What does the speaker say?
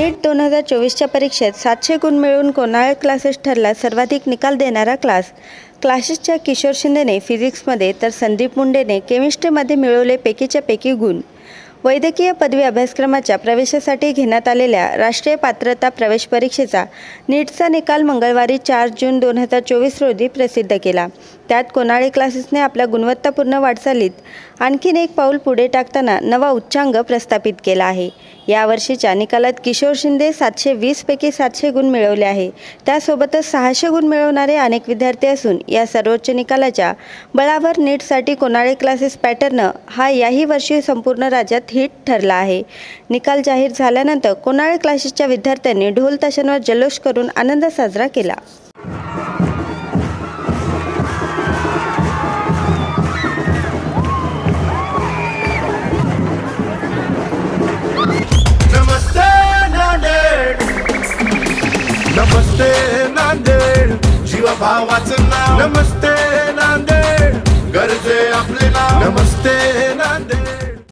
दोन हजार चोवीसच्या परीक्षेत सातशे गुण मिळवून कोणाळ क्लासेस ठरला सर्वाधिक निकाल देणारा क्लास क्लासेसच्या किशोर शिंदेने फिजिक्समध्ये तर संदीप मुंडेने केमिस्ट्रीमध्ये मिळवले पैकीच्या पैकी गुण. वैद्यकीय पदवी अभ्यासक्रमाच्या प्रवेशासाठी घेण्यात आलेल्या राष्ट्रीय पात्रता प्रवेश परीक्षेचा नीटचा निकाल मंगळवारी चार जून दोन हजार चोवीस रोजी प्रसिद्ध केला. त्यात कोनाळी क्लासेसने आपल्या गुणवत्तापूर्ण वाटचालीत आणखीन एक पाऊल पुढे टाकताना नवा उच्चांग प्रस्थापित केला आहे. यावर्षीच्या निकालात किशोर शिंदे सातशे वीसपैकी सातशे गुण मिळवले आहे. त्यासोबतच सहाशे गुण मिळवणारे अनेक विद्यार्थी असून या सर्वोच्च निकालाच्या बळावर नीटसाठी कोणाळे क्लासेस पॅटर्न हा याही वर्षी संपूर्ण राज्यात हिट ठरला आहे. निकाल जाहीर झाल्यानंतर कोणाळे क्लासेसच्या विद्यार्थ्यांनी ढोल ताशांवर जल्लोष करून आनंद साजरा केला. नमस्ते नांदेड. जीवभावाचं नाव. नमस्ते नांदेड. गरजे आपले नाव. नमस्ते नांदेड.